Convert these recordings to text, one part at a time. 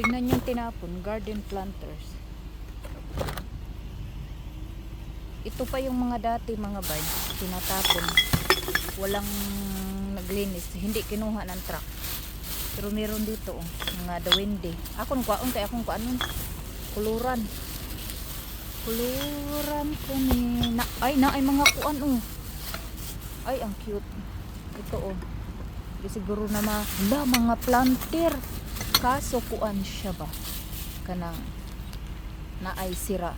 Tingnan yung tinapon, garden planters. Ito pa yung mga dati mga bay, tinatapon. Walang naglinis, hindi kinuha ng truck. Pero meron dito, oh, mga dawindi. Ako nung kwaon, kaya akong kwaon, kuluran. Kuluran ko ni... Na, ay, na, ay mga kuan, oh. Ay, ang cute. Ito, oh. Siguro na. Hala, mga planter. Kaso, kuan siya ba? Kanang na ay sira.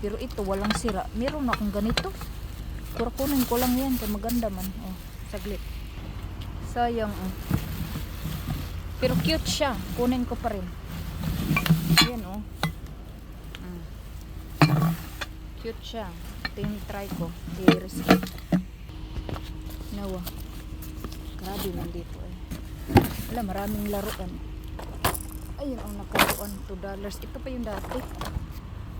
Pero ito, walang sira. Meron akong ganito. Pero kunin ko lang yan. Kaya maganda man. Oh, saglit. Sayang, oh. Pero cute siya. Kunin ko pa rin. Yan, oh. Mm. Cute siya. Ito yung try ko. Here's Nawa. Grabe man dito eh. Wala, maraming laruan. Ayun ang nakaruan. 2 dollars. Ito pa yung dati.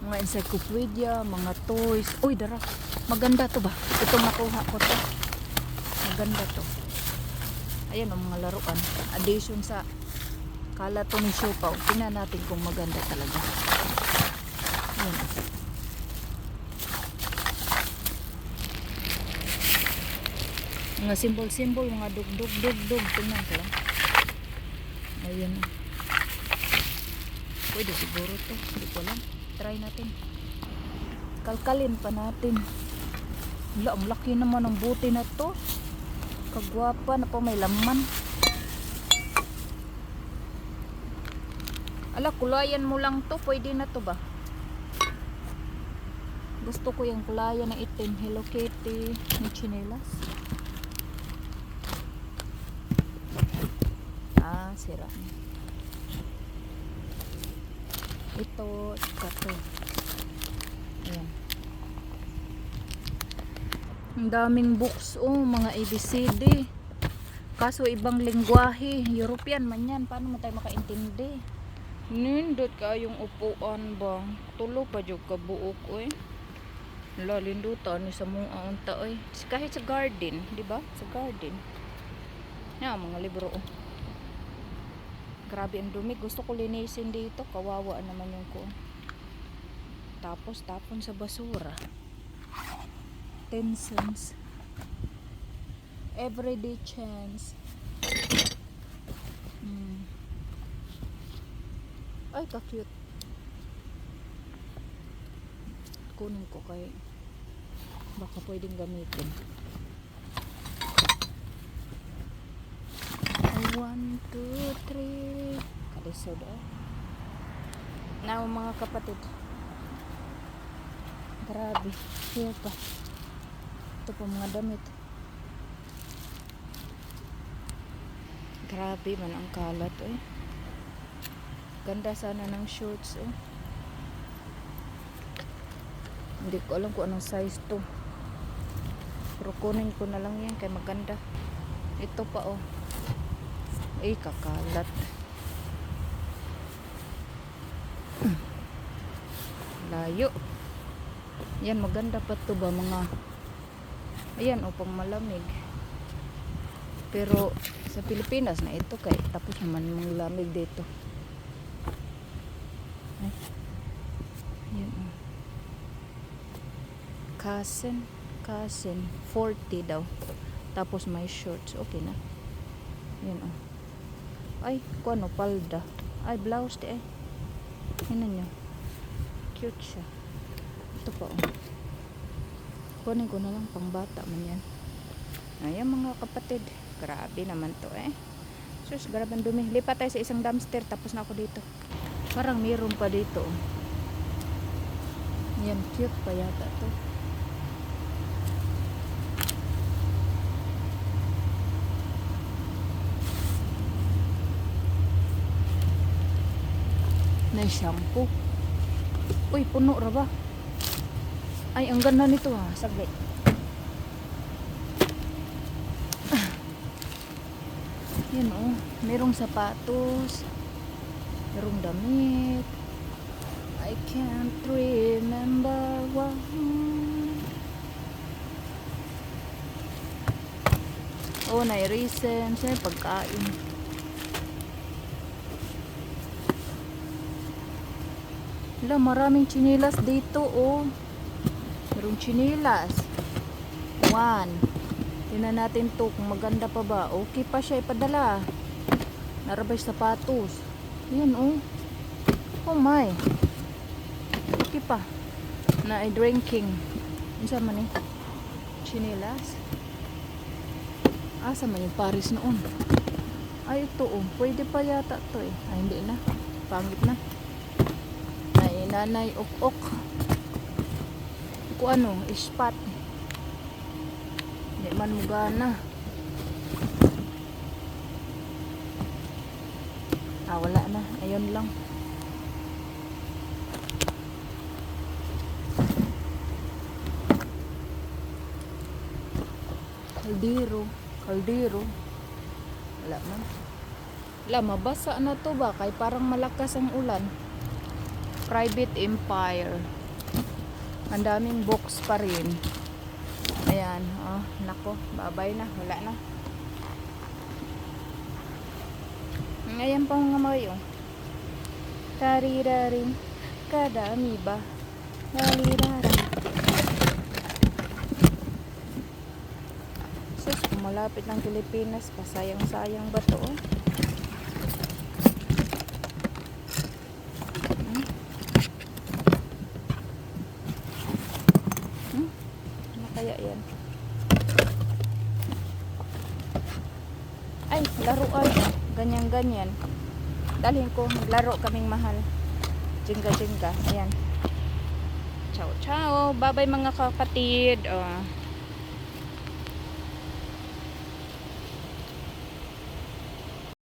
Mga encyclopedia, mga toys. Uy, dara. Maganda to ba? Ito makuha ko to. Maganda to. Ayan ang mga laruan. Addition sa kala to ni Siopaw. Tingnan natin kung maganda talaga. Ayan. Mga symbol-symbol, mga dug-dug-dug-dug. Tingnan ko lang. Ayan. Pwede siguro to. Hindi ko alam. Try natin. Kalkalin pa natin. Wala, ang laki naman ng buti na to. Kagwapa na po may laman. Ala, kulayan mo lang to. Pwede na to ba? Gusto ko yung kulayan na itim. Hello Kitty. May chinelas. Ah, sira. Ito, ito to. Ang daming books, oh, mga ABCD. Kaso ibang lingwahe. European man yan. Paano mo tayo makaintindi? Nindot ka yung upuan ba? Tulo pa jud ka buok, oy. Lalindutan ni sa mga unta, oy. Kahit sa garden, di ba? Sa garden. Yan, mga libro, oh. Grabe ang dumi. Gusto ko linisin dito. Kawawa naman yung ko. Tapos tapon sa basura. 10 cents. Everyday chance. Hmm. Ay, ka-cute. Kunin ko kay baka pwedeng gamitin. One, two, three. Kalisod oh. Now mga kapatid. Grabe. Here pa. Ito pa mga damit. Grabe man ang kalat eh. Ganda sana ng shorts oh. Hindi ko alam kung anong size to. Pero kunin ko na lang yan kay maganda. Ito pa oh. Ay, kakalat. Layo. Yan, maganda pa to ba mga... Ayan, upang malamig. Pero, sa Pilipinas na ito kay tapos naman mga lamig dito. Ay. Oh. Cousin, cousin, 40 daw. Tapos may shorts, okay na. Yan, oh. Ay, kung ano, palda. Ay, blouse di ay. Hinan nyo. Cute siya. Ito pa, oh. Kunin ko na lang pang bata man yan. Ayan mga kapatid. Grabe naman to eh. Sus, grabe ang dumi. Lipat tayo sa isang dumpster tapos na ako dito. Parang meron pa dito. oh. Yan, cute pa yata to. Na shampoo. Uy, puno ra ba? Ay, ang ganda nito ha. Saglit. Ah. Yan oh. Merong sapatos. Merong damit. I can't remember what. Oh, na-reason. Sa'yo pagkain. Wala, maraming chinilas dito, oh. Merong chinilas. One. Tingnan natin to kung maganda pa ba. Okay pa siya ipadala. Narabay sapatos. Yan, oh. Oh my. Okay pa. Na ay drinking. Ano man eh? Chinilas. Asa man yung Paris noon? Ay, ito oh. Pwede pa yata to eh. Ay, hindi na. Pangit na. Ay, nanay ok-ok. Kung ano, ispat. Hindi man mugana. Ah, wala na. Ayun lang. Kaldero. Kaldero. Wala man. Wala, mabasa na to ba? Kay parang malakas ang ulan. Private Empire. Ang daming books pa rin. Ayan. Oh, nako. Babay na. Wala na. Ngayon pa mga mga yun. Tariraring. Kadami ba? Nariraring. Sus, malapit ng Pilipinas, pasayang-sayang ba to? oh? Hmm? Hmm? Ano kaya yan? Ay, laruan. Ganyan-ganyan. Dalhin ko, maglaro kaming mahal. Jinga-jinga. Ayan. Ciao, ciao. Bye-bye mga kapatid. Oh.